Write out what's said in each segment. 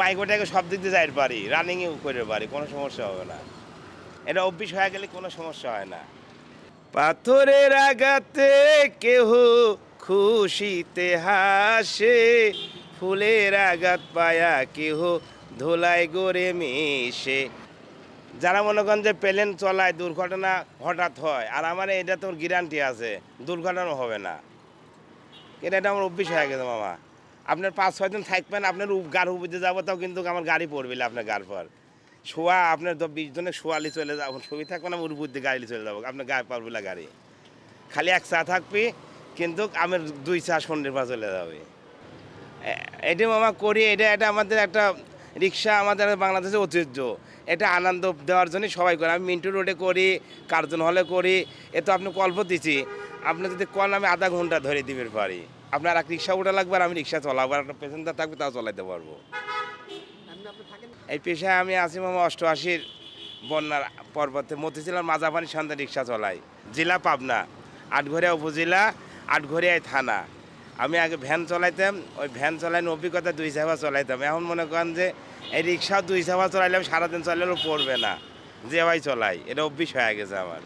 মাইকোটাকে সব দিক দিয়ে যাইতে পারি রানিংও করে পারি, কোনো সমস্যা হবে না। এটা অভ্যিস হয়ে গেলে কোনো সমস্যা হয় না। পাথরের আগাতে কেহ খুশিতে হাসে, ফুলের আঘাত পায়া কেহ ধোলাই গড়ে মিশে। যারা মনে করেন যে প্লেন চলায় দুর্ঘটনা হঠাৎ হয়, আর আমার এটা তোর গ্যারান্টি আছে, দুর্ঘটনা হবে না। এটা এটা আমার অভ্যেস হয়ে গেছে, মামা। আপনার পাঁচ, ছয় দিন থাকবেন, আপনার গাড়ি উপরে যাব, তাও কিন্তু আমার গাড়ি পড়বে আপনার গাড়ি পর। শোয়া, আপনার বিশ জনের শোয়ালি চলে যাব, ছবি থাকবে না, ওর উপর দিয়ে গাড়ি চলে যাব, আপনার গায়ে পারবে না গাড়ি। খালি এক চা থাকবি, কিন্তু আমার দুই চা সন্ধ্যের পা চলে যাবে। এটা মামা করি, এটা এটা আমাদের একটা রিক্সা, আমাদের বাংলাদেশের ঐতিহ্য। এটা আনন্দ দেওয়ার জন্য সবাই করে। আমি মিন্টু রোডে করি, কার্জন হলে করি, এ তো আপনি কল্প দিচ্ছি। আপনি যদি কল আমি আধা ঘণ্টা ধরে দিবে পারি। আপনার এক রিক্সা উঠে লাগবে আর আমি রিক্সা চলাবো, আর একটা পেসেঞ্জার থাকবে তাও চলাইতে পারব। এই পেশায় আমি আছি মামা অষ্টআশির বন্যার পর্বতে, মতিঝিলার মাজাপানি সন্ধ্যা রিক্সা চলাই। জেলা পাবনা, আটঘরিয়া উপজেলা আটঘরিয়ায় থানা। আমি আগে ভ্যান চলাইতাম, ওই ভ্যান চালানোর অভিজ্ঞতা দুই চাপা চলাইতাম। এখন মনে করেন যে এই রিক্সাও দুই চাপা চালাইলাম সারাদিন চালালেও পড়বে না। যে ভাই চলাই, এটা অভ্যিস হয়ে গেছে আমার।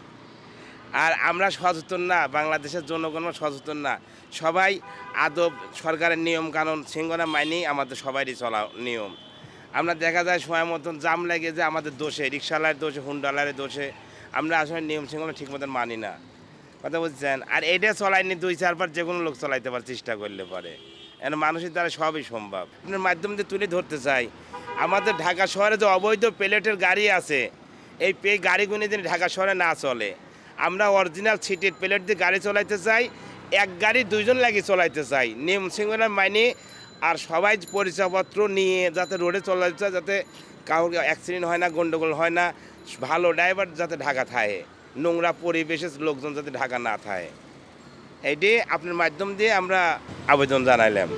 আর আমরা সচেতন না, বাংলাদেশের জনগণ সচেতন না। সবাই আদব, সরকারের নিয়ম কানুন শৃঙ্খলা মাইনেই আমাদের সবারই চলা নিয়ম। আমরা দেখা যায় সময় মতন জাম লাগে যে আমাদের দোষে, রিক্সাওয়ালার দোষে হুন্ডালারের দোষে আমরা আসলে নিয়ম শৃঙ্খলা ঠিক মতন মানি না। কথা বলছেন আর এটা চলাইনি দুই চারবার যে কোনো লোক চলাইতে পারে, চেষ্টা করলে পারে। এন মানুষের দ্বারা সবই সম্ভব। আপনার মাধ্যম দিয়ে তুলে ধরতে চাই। আমাদের ঢাকা শহরে যে অবৈধ প্লেটের গাড়ি আছে, এই গাড়িগুলি যেন ঢাকা শহরে না চলে আমরা অরিজিনাল সিটের প্লেট দিয়ে গাড়ি চলাইতে চাই, এক গাড়ি দুইজন লাগে চলাইতে চাই। নিয়ম শৃঙ্খলা মাইনে আর সবাই পরিচয়পত্র নিয়ে যাতে রোডে চলাইতে চায় যাতে কাউকে অ্যাক্সিডেন্ট হয় না, গন্ডগোল হয় না, ভালো ড্রাইভার যাতে ঢাকা থাকে, নোংরা পরিবেশে লোকজন যাতে ঢাকা না থাকে। এইটি আপনার মাধ্যম দিয়ে আমরা আবেদন জানাইলাম।